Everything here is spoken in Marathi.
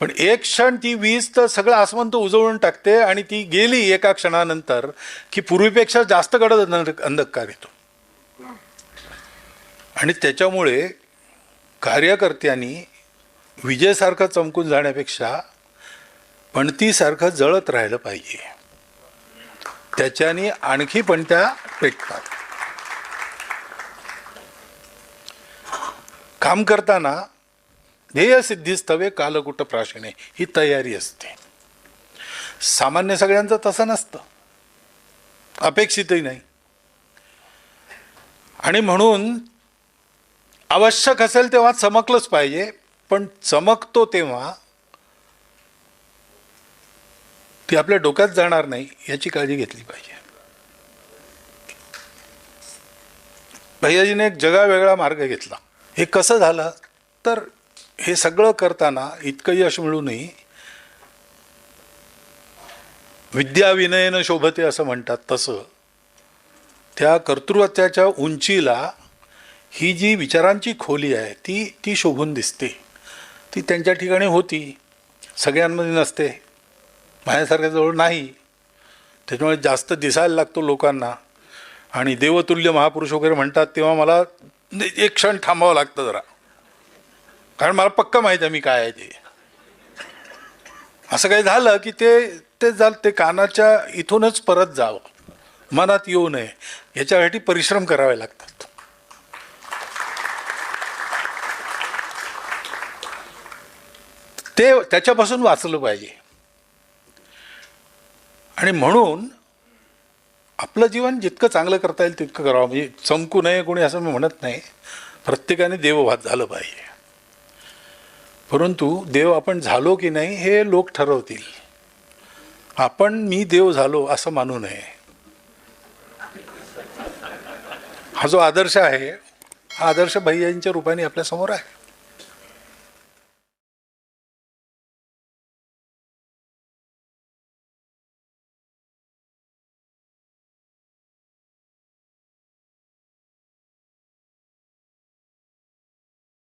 पण एक क्षण ती वीज तर सगळं आसमंत उजळून टाकते आणि ती गेली एका क्षणानंतर की पूर्वीपेक्षा जास्त गडद अंध- अंधकार येतो. आणि त्याच्यामुळे कार्यकर्त्यांनी विजेसारखं चमकून जाण्यापेक्षा पणतीसारखं जळत राहिलं पाहिजे. त्याच्याने आणखी पण त्या पेटतात. काम करताना ध्येय सिद्धीस्तवे कालकुट प्राशने ही तयारी असते. सामान्य सगळ्यांचं तसं नसतं. अपेक्षितही नाही. आणि म्हणून आवश्यक असेल तेव्हा चमकलंच पाहिजे पण चमकतो तेव्हा ती आपल्या डोक्यात जाणार नाही याची काळजी घेतली पाहिजे. भैयाजीने एक जगा वेगळा मार्ग घेतला. हे कसं झालं? तर हे सगळं करताना इतकं यश मिळूनही विद्या विनयनं शोभते असं म्हणतात तसं. त्या कर्तृत्वाच्या उंचीला ही जी विचारांची खोली आहे ती ती शोभून दिसते. ती त्यांच्या ठिकाणी होती. सगळ्यांमध्ये नसते. माझ्यासारख्या जवळ नाही. त्याच्यामुळे जास्त दिसायला लागतो लोकांना. आणि देवतुल्य महापुरुष वगैरे म्हणतात तेव्हा मला एक क्षण थांबावं लागतं जरा. कारण मला पक्क माहीत आहे मी काय आहे ते. असं काही झालं की ते ते झालं ते कानाच्या इथूनच परत जावं. मनात येऊ नये. याच्यासाठी परिश्रम करावे लागतात. ते त्याच्यापासून वाचलं पाहिजे. आणि म्हणून आपलं जीवन जितकं चांगलं करता येईल तितकं करावं. म्हणजे चमकू नये कोणी असं मी म्हणत नाही. प्रत्येकाने देवभात झालं पाहिजे. परंतु देव आपण झालो की नाही हे लोक ठरवतील. आपण मी देव झालो असं मानू नये. हा जो आदर्श आहे हा आदर्श भैयांच्या रूपाने आपल्यासमोर आहे.